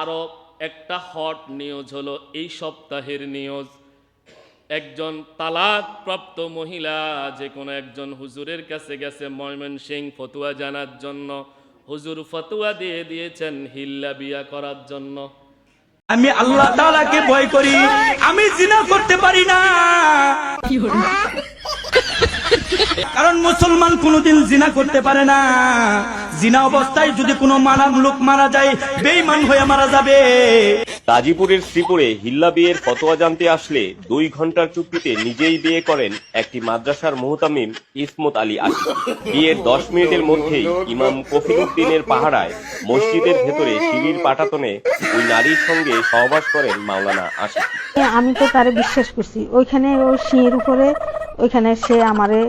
আরও একটা hot news হলো এই সপ্তাহের নিউজ। একজন তালাক প্রাপ্ত মহিলা, যে কোনো একজন হুজুরের কাছে গেছে ময়মন সিং ফতুয়া জানার জন্য। হুজুর ফতুয়া দিয়ে দিয়েছেন হিল্লা বিয়া করার জন্য। আমি আল্লাহ তাআলাকে ভয় করি, আমি জিনা করতে পারি না। কারণ মুসলমান কোনোদিন জিনা করতে পারে না। জিনা অবস্থায় যদি কোনো মারার লোক মারা যায় বেঈমান হয়ে মারা যাবে। গাজীপুরের শ্রীপুরে হিল্লা বিয়ের ফতোয়া জানতে আসলে দুই ঘণ্টার চুক্তিতে নিজেই বিয়ে করেন একটি মাদ্রাসার মুহতামিম ইসমত আলী আশিক বিয়ের দশ মিনিটের মধ্যেই ইমাম কফিরুদ্দিনের পাহারায় মসজিদের ভেতরে শিবির পাটাতনে ওই নারীর সঙ্গে সহবাস করেন মাওলানা আশিক। আমি তো তারে বিশ্বাস করছি। ওইখানে ও সিঁড়ির উপরে ওইখানে সে আমারে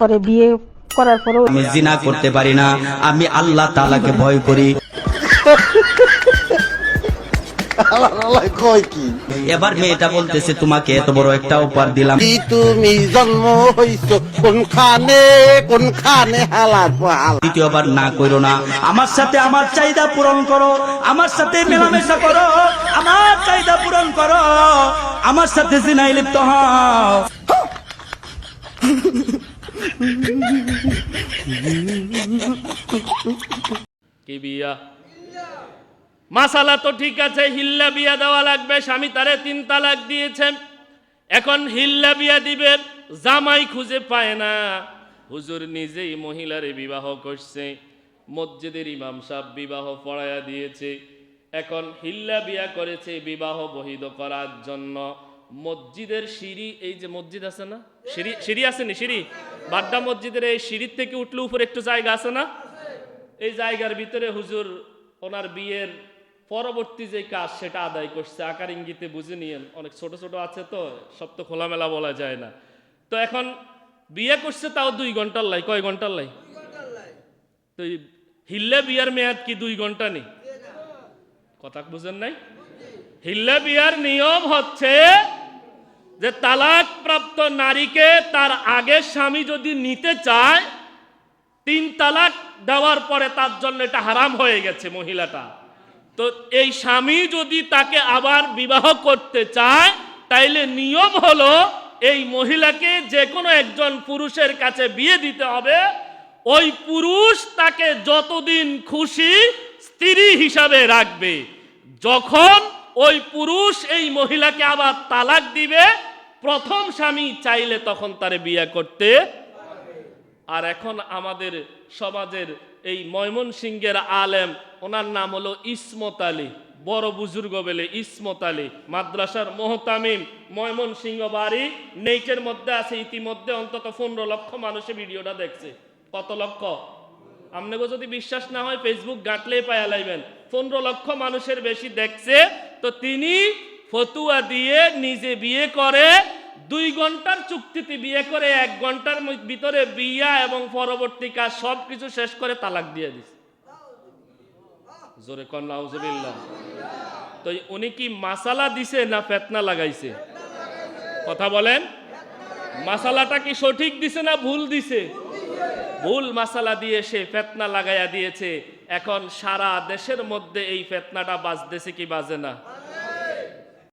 পরে বিয়ে করার পরে আমি জিনা করতে পারি না আমি আল্লাহ তাআলাকে ভয় করি। এবার মেয়েটা বলতেছে তোমাকে এত বড় একটা উপহার দিলাম। তুমি জন্ম হইছ? কোনখানে কোনখানে হালার দ্বিতীয়বার না করো না আমার সাথে আমার চাহিদা পূরণ করো আমার সাথে মেলামেশা করো আমার চাহিদা পূরণ করো আমার সাথে জিনাই লিপ্ত হও। কি বিয়া? মাসালা তো ঠিক আছে, হিল্লা বিয়া দেওয়া লাগবে, স্বামী তারে তিন তালাক দিয়েছেন। এখন হিল্লা বিয়া দিবে, জামাই খুঁজে পায় না। হুজুর নিজেই মহিলারে বিবাহ করছে, মসজিদের ইমাম সাহেব বিবাহ পড়াইয়া দিয়েছে। এখন হিল্লা বিয়া করেছে, বিবাহ বহিদ করার জন্য। মসজিদের সিঁড়ি, এই যে মসজিদ আছে না? সিঁড়ি সিঁড়ি আছে নি? সিঁড়ি? বাড্ডা মসজিদের এই সিঁড়ির থেকে উঠলে উপরে একটু জায়গা আছে না? এই জায়গার ভিতরে হুজুর ওনার বিয়ের পরবর্তী যে কাজ সেটা আদায় করছে। আকার ইঙ্গিতে বুঝে নিয়েন। অনেক ছোট ছোট আছে তো, সব তো খোলামেলা বলা যায় না। তো এখন বিয়ে করছে তাও দুই ঘণ্টার লাই। কয় ঘণ্টার লাই? তো হিল্লে বিয়ার মেয়াদ কি দুই ঘণ্টা নেই কথা বুঝেন নাই? হিল্লে বিয়ার নিয়ম হচ্ছে যে তালাক প্রাপ্ত নারীকে তার আগের স্বামী যদি নিতে চায়, তিন তালাক দেওয়ার পরে তার জন্য এটা হারাম হয়ে গেছে মহিলাটা। তো এই স্বামী যদি তাকে আবার বিবাহ করতে চায়, তাইলে নিয়ম হলো এই মহিলাকে যে কোনো একজন পুরুষের কাছে বিয়ে দিতে হবে। ওই পুরুষ তাকে যতদিন খুশি স্ত্রী হিসাবে রাখবে। যখন ওই পুরুষ এই মহিলাকে আবার তালাক দিবে, প্রথম স্বামী চাইলে তখন তারে বিয়ে করতে আর এখন আমাদের সমাজের এই ময়মন সিংহের আলেম, ওনার নাম হলো ইসমত আলী, বড় বুজুর্গ বলে ইসমত আলী, মাদ্রাসার মোহতামিম ময়মন সিংহ বাড়ি, নেইটের মধ্যে আছে, ইতিমধ্যে অন্তত পনেরো লক্ষ মানুষে ভিডিওটা দেখছে। কত লক্ষ? আপনাকে যদি বিশ্বাস না হয় ফেসবুক গাঁটলেই পায়া লাইবেন। পনেরো লক্ষ মানুষের বেশি দেখছে তো তিনি ফতুয়া দিয়ে নিজে বিয়ে করে, দুই ঘণ্টার চুক্তিতে বিয়ে করে, এক ঘণ্টার ভিতরে বিয়া এবং পরবর্তী কাজ সব কিছু শেষ করে তালাক দিয়ে দিছে। জোরে কন, নাউজুবিল্লাহ। তো উনি কি মাসালা দিছে না ফেতনা লাগাইছে? কথা বলেন। মাসালাটা কি সঠিক দিছে না ভুল দিছে? ভুল মাসালা দিয়ে সে ফেতনা লাগাইয়া দিয়েছে। এখন সারা দেশের মধ্যে এই ফেতনাটা বাজতেছে কি বাজে না?